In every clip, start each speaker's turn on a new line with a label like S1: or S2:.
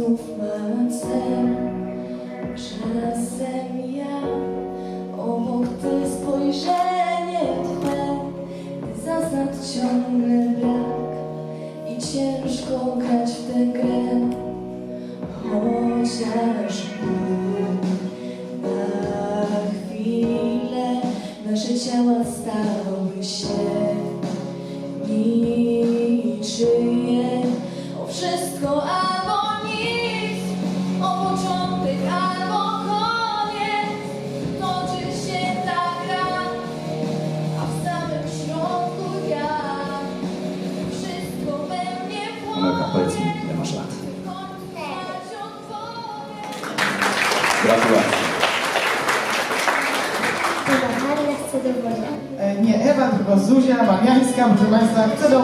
S1: znów Czasem ja obok Ty spojrzenie Twe Ty zasad ciągle brak I ciężko grać w tę grę. Chociaż na chwilę Nasze ciała stały się.
S2: Zuzia Babiańska, proszę Państwa, chce do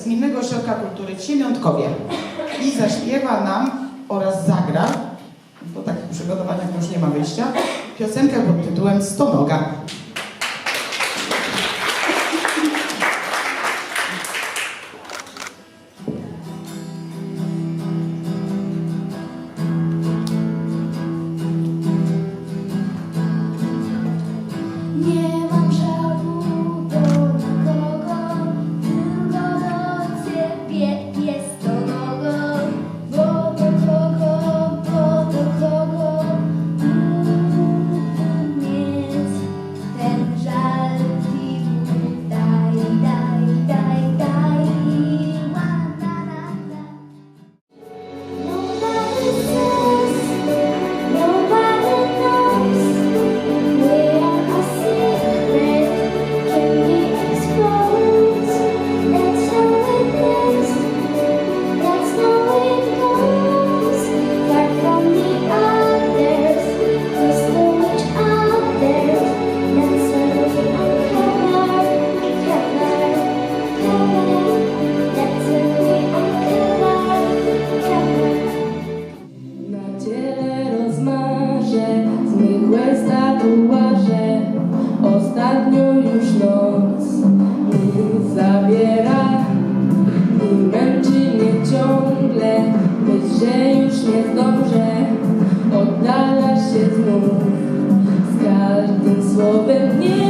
S3: z
S2: Gminnego Ośrodka Kultury w Siemiątkowie i zaśpiewa nam oraz zagra, bo tak w przygotowaniach już nie ma wyjścia, piosenkę pod tytułem Stonoga.
S1: bez tatuaże Ostatnią już noc mi zabiera. I męczy mnie
S4: ciągle Myśl, że już nie
S5: zdążę. Oddalasz się
S1: znów Z każdym słowem. Nie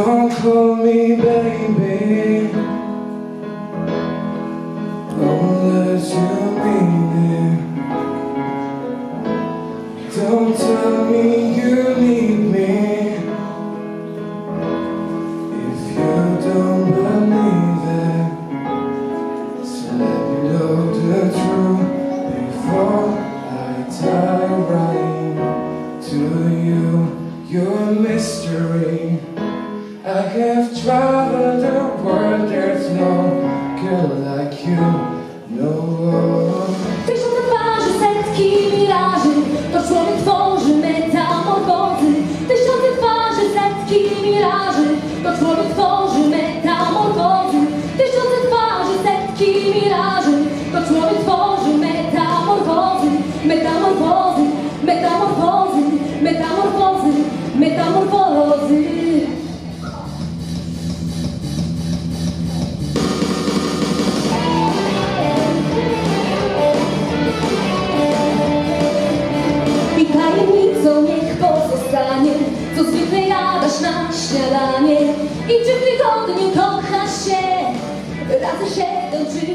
S6: Don't call me baby.
S5: metamorfozy, metamorfozy, metamorfozy, metamorfozy. I tajemnicą niech pozostanie, co zwykle jadasz na śniadanie. I czy w tygodniu kochasz się, radzę się do drzwi